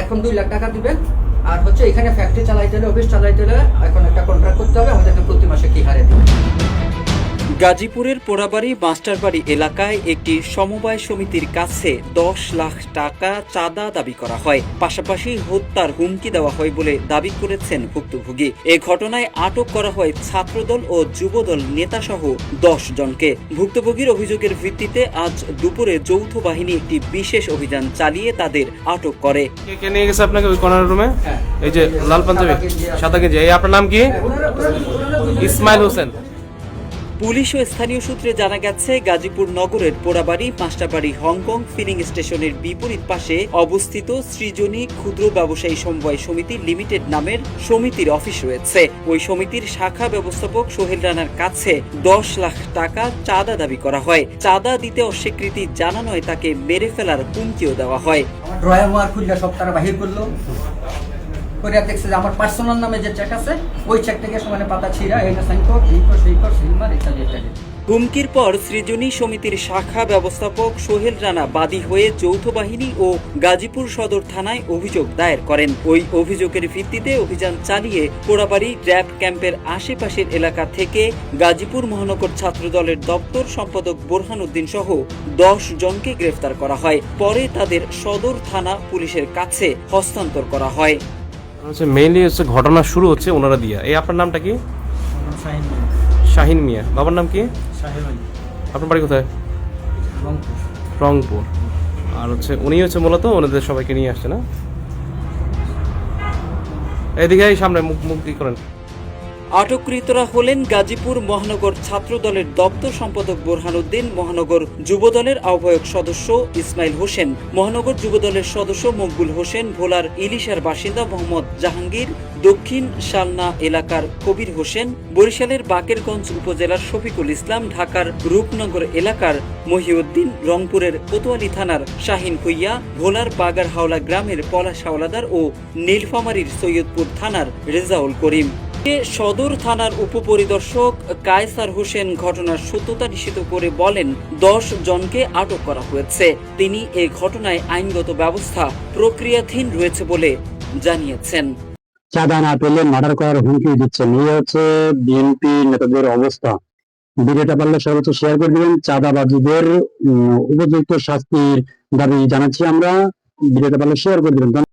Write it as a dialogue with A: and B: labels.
A: এখন দুই লাখ টাকা দিবেন। আর হচ্ছে এখানে ফ্যাক্টরি চালাইতে হলে অফিস চালাইতে হলে এখন একটা কন্ট্রাক্ট করতে হবে আমাদেরকে
B: গাজীপুরের পোড়াবাড়ি মাস্টারবাড়ি এলাকায় একটি সমবায় সমিতির কাছে দশ লাখ টাকা চাঁদা দাবি করা হয়। পাশাপাশি হত্যার হুমকি দেওয়া হয় বলে দাবি করেছেন ভুক্তভোগী। এ ঘটনায় আটক করা হয় ছাত্রদল ও যুবদল নেতাসহ দশ জনকে। ভুক্তভোগীর অভিযোগের ভিত্তিতে আজ দুপুরে যৌথ বাহিনী একটি বিশেষ অভিযান চালিয়ে তাদের আটক করে।
C: আপনাকে ওই কর্নার রুমে। এই যে লাল পাঞ্জাবি, সাদা গেঞ্জি। এই আপনার নাম কি? ইসমাইল হোসেন।
B: পুলিশ ও স্থানীয় সূত্রে জানা গেছে, গাজীপুর নগরের পোড়াবাড়ি, পাঁচটাবাড়ি, হংকং ফিলিং স্টেশনের বিপরীত পাশে অবস্থিত সৃজনী ক্ষুদ্র ব্যবসায়ী সমবায় সমিতি লিমিটেড নামের সমিতির অফিস রয়েছে। ওই সমিতির শাখা ব্যবস্থাপক সোহেল রানার কাছে দশ লাখ টাকা চাঁদা দাবি করা হয়। চাঁদা দিতে অস্বীকৃতি জানানোয় তাকে মেরে ফেলার হুমকিও দেওয়া হয়।
A: ড্রয়ার খুললে সব তারা বাহির করল। করে দেখছে যে আমার পার্সোনাল নামে যে চেক আছে, ওই চেক থেকে সমানে পাতা ছিঁড়া, এটা সাইন কর, এই কর, সেই কর সিলমার ইত্যাদি ইত্যাদি
B: হুমকির পর সৃজনী সমিতির শাখা ব্যবস্থাপক সোহেল রানা বাদী হয়ে যৌথ বাহিনী ও গাজীপুর সদর থানায় অভিযোগ দায়ের করেন। ওই অভিযোগের ভিত্তিতে অভিযান চালিয়ে পোড়াবাড়ি র্যাব ক্যাম্পের আশেপাশের এলাকা থেকে গাজীপুর মহানগর ছাত্রদলের দপ্তর সম্পাদক বোরহান উদ্দিন সহ দশ জনকে গ্রেফতার করা হয়। পরে তাদের সদর থানা পুলিশের কাছে হস্তান্তর করা হয়।
C: হচ্ছে মেইনলি হচ্ছে ঘটনা শুরু হচ্ছে ওনারা দিয়া। এই আপনার নামটা কি? শাহিন মিয়া। বাবার নাম কি? আপনার বাড়ি কোথায়? রংপুর। আর হচ্ছে উনি হচ্ছে মূলত ওনাদের সবাইকে নিয়ে আসছে না? এদিকে সামনে মুখ মুখ করেন।
B: আটককৃতরা হলেন গাজীপুর মহানগর ছাত্রদলের দপ্তর সম্পাদক বোরহানুদ্দিন মহানগর যুবদলের আহ্বায়ক সদস্য ইসমাইল হোসেন, মহানগর যুবদলের সদস্য মকবুল হোসেন, ভোলার ইলিশার বাসিন্দা মোহাম্মদ জাহাঙ্গীর, দক্ষিণ শালনা এলাকার কবির হোসেন, বরিশালের বাকেরগঞ্জ উপজেলার শফিকুল ইসলাম, ঢাকার রূপনগর এলাকার মহিউদ্দিন, রংপুরের কোতোয়ালি থানার শাহিন ভুইয়া ভোলার বাগার হাওলা গ্রামের পলাশ হাওলাদার ও নীলফামারীর সৈয়দপুর থানার রেজাউল করিম। সদর থানার উপপরিদর্শক কায়সার হোসেন ঘটনার সত্যতা নিশ্চিত করে বলেন, দশ জনকে আটক করা হয়েছে। তিনি এ ঘটনায় আইনগত ব্যবস্থা প্রক্রিয়াধীন রয়েছে বলে জানিয়েছেন।
D: চাঁদা না পেলে মার্ডার করার হুমকি দিচ্ছেন। এই হচ্ছে বিএনপি নেতাদের অবস্থা। ভিডিওটা পারলে সর্বোচ্চ শেয়ার করে দিবেন চাঁদাবাজীদের উপযুক্ত শাস্তির দাবি জানাচ্ছি আমরা। ভিডিওটা পারলে শেয়ার করে দিবেন।